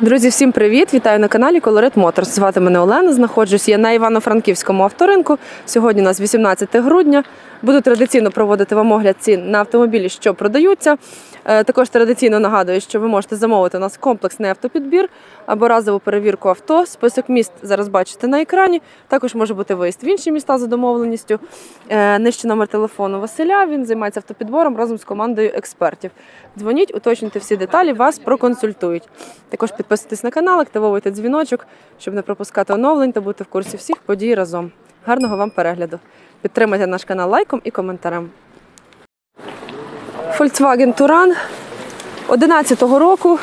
Друзі, всім привіт! Вітаю на каналі Colorit Motors. Звати мене Олена. Знаходжусь я на Івано-Франківському авторинку. Сьогодні у нас 18 грудня. Буду традиційно проводити вам огляд цін на автомобілі, що продаються. Е, Також традиційно нагадую, що ви можете замовити у нас комплексний автопідбір або разову перевірку авто. Список міст зараз бачите на екрані. Також може бути виїзд в інші міста за домовленістю. Е, Нижче номер телефону Василя. Він займається автопідбором разом з командою експертів. Дзвоніть, уточнюйте всі деталі, вас проконсультують. Також підписуйтесь на канал, активовуйте дзвіночок, щоб не пропускати оновлень та бути в курсі всіх подій разом. Гарного вам перегляду! Підтримайте наш канал лайком і коментарем. Volkswagen Touran 11-го року.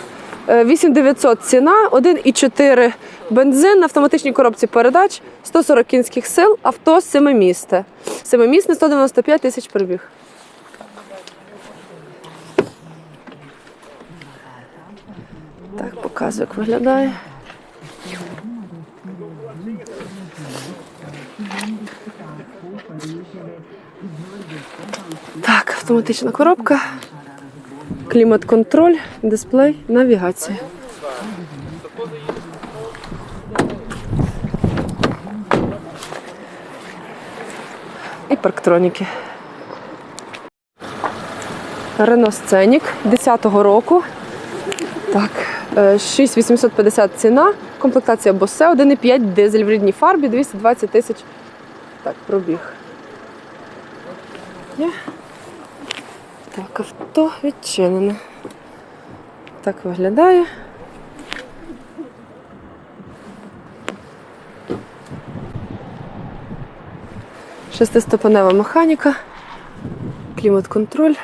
е, 8900 ціна, 1,4 бензин на автоматичній коробці передач, 140 кінських сил, авто семимісте. Семимісне 195 тисяч пробіг. Як виглядає. Так, автоматична коробка, клімат-контроль, дисплей, навігація. І парктроніки. Renault Scenic 10-го року. Так, 6850 ціна, комплектація Bose, 1,5 дизель в рідній фарбі, 220 тисяч. Так, пробіг. Є. Так, авто відчинене. Так виглядає. Шестиступенева механіка, клімат-контроль.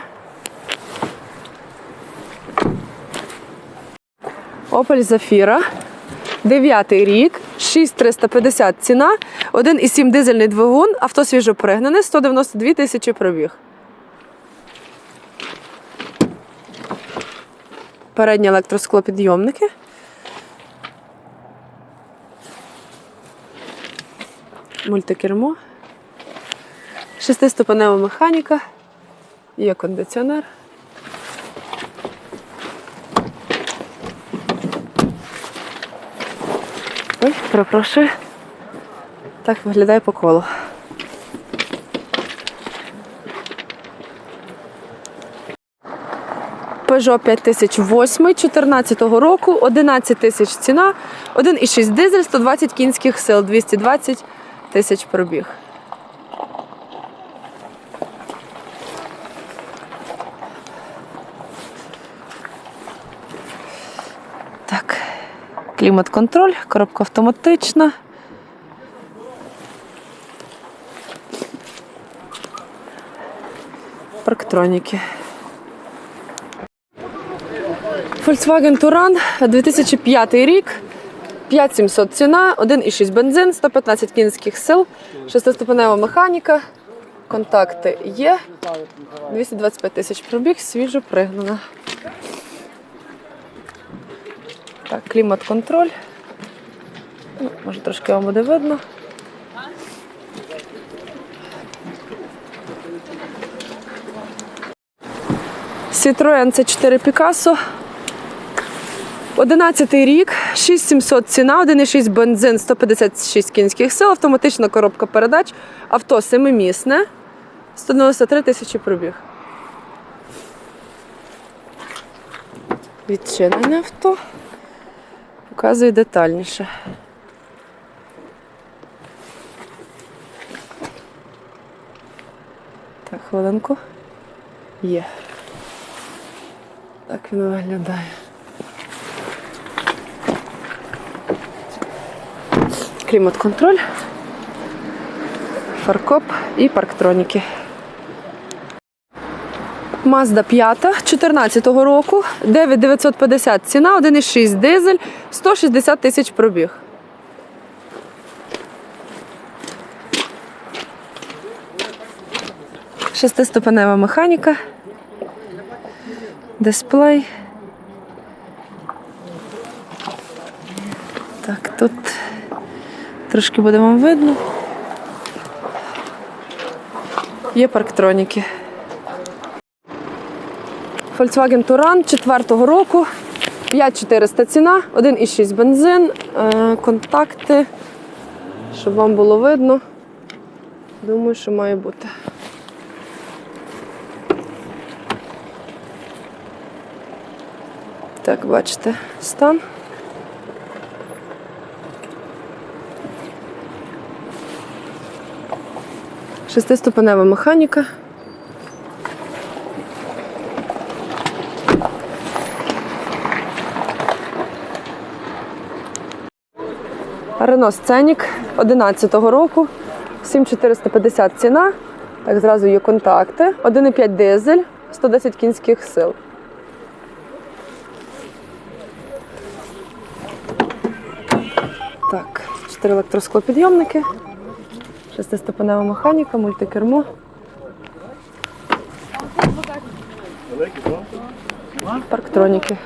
Opel Zafira. Дев'ятий рік, 6350 ціна, 1,7 дизельний двигун, авто свіжопригнане, 192 тисячі пробіг. Передні електросклопідйомники. Мультикермо. Шестиступенева механіка. Є кондиціонер. Ой, перепрошую. Так виглядає по колу. Peugeot 5008 14 року, 11 тисяч ціна, 1,6 дизель, 120 кінських сил, 220 тисяч пробіг. Так, клімат-контроль, коробка автоматична. Парктроніки. Volkswagen Touran 2005 рік. 5700 ціна, 1,6 бензин, 115 кінських сил, шестиступенева механіка. Контакти є. 225 тисяч пробіг, свіжо пригнана. Так, клімат-контроль. Ну, може, трошки вам буде видно. Citroen c 4 Picasso. 11 рік, 6700 ціна, 1,6 бензин, 156 кінських сил, автоматична коробка передач, авто семимісне, 193 тисячі пробіг. Відчинене авто. Показую детальніше. Так, хвилинку. Є. Так він виглядає. Клімат-контроль, фаркоп і парктроніки. Mazda 5 14 року, 9950 ціна, 1,6 дизель, 160 тисяч пробіг. Шестиступенева механіка, дисплей. Так, тут трошки буде вам видно. Є парктроніки. Volkswagen Touran 4-го року. 5400 ціна, 1,6 бензин, е, контакти, щоб вам було видно. Думаю, що має бути. Так, бачите, стан. Шестиступенева механіка. Рено Сценік 11-го року, 7450 ціна. Так, зразу є контакти. 1,5 дизель, 110 кінських сил. Так, 4 електросклопідйомники, шестиступенева механіка, мультикермо. Парктроніки.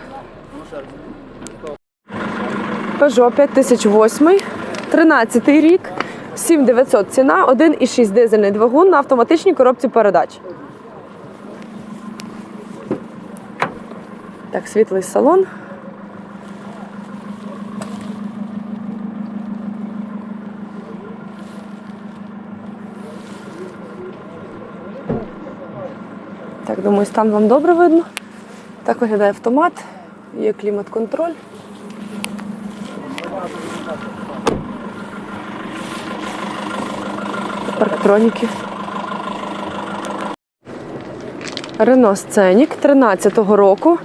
Peugeot 5008, 13 рік, 7900 ціна, 1,6 дизельний двигун на автоматичній коробці передач. Так, світлий салон. Так, думаю, стан вам добре видно. Так виглядає автомат, є клімат-контроль. Парктроніки. Рено Сценік 13-го року.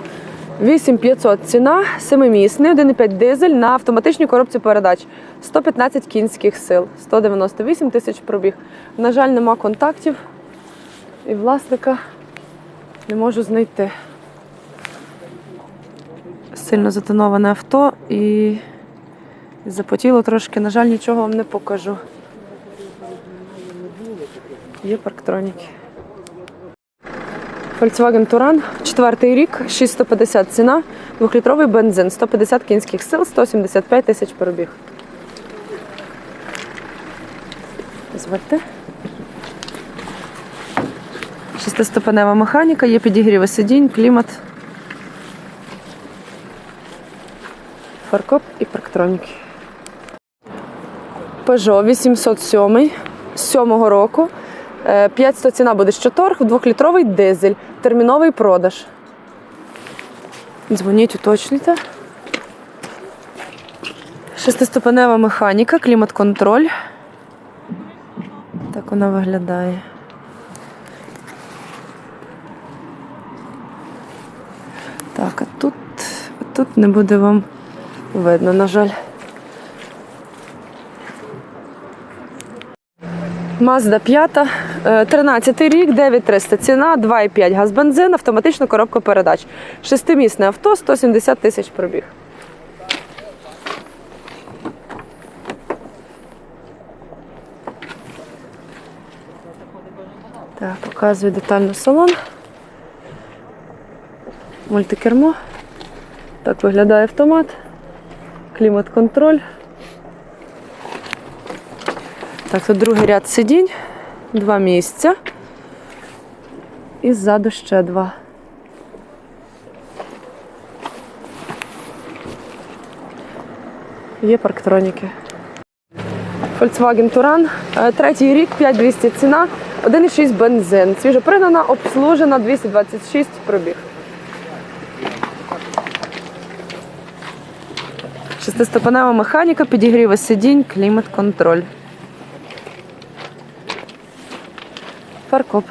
8500 ціна, 7-місний, 1,5 дизель на автоматичній коробці передач. 115 кінських сил, 198 тисяч пробіг. На жаль, нема контактів і власника не можу знайти. Сильно затоноване авто і запотіло трошки. На жаль, нічого вам не покажу. Є парктроніки. Volkswagen Touran, четвертий рік, 650 ціна, двохлітровий бензин, 150 кінських сил, 175 тисяч пробіг. Звольте. Шестиступенева механіка, є підігріви сидінь, клімат, фаркоп і парктроніки. Peugeot 807 з 7-го року. Е, 500 ціна буде щоторг, двохлітровий дизель, терміновий продаж. Дзвоніть, уточнюйте. Шестиступенева механіка, клімат-контроль. Так вона виглядає. Так, а тут, тут не буде вам видно, на жаль. Mazda 5, е, 13 рік, 9300 ціна, 2,5 газ бензин, автоматична коробка передач. Шестимісне авто, 170 тисяч пробіг. Так, показую детально салон. Мультикермо. Так виглядає автомат. Клімат-контроль. Так, тут другий ряд сидінь, два місця. І ззаду ще два. Є парктроніки. Volkswagen Touran, е, третій рік, 5200 ціна, 1,6 бензин. Свіжо пригнана, обслужена, 226 пробіг. Шестиступенева механіка, підігріви сидінь, клімат-контроль. Фаркоп.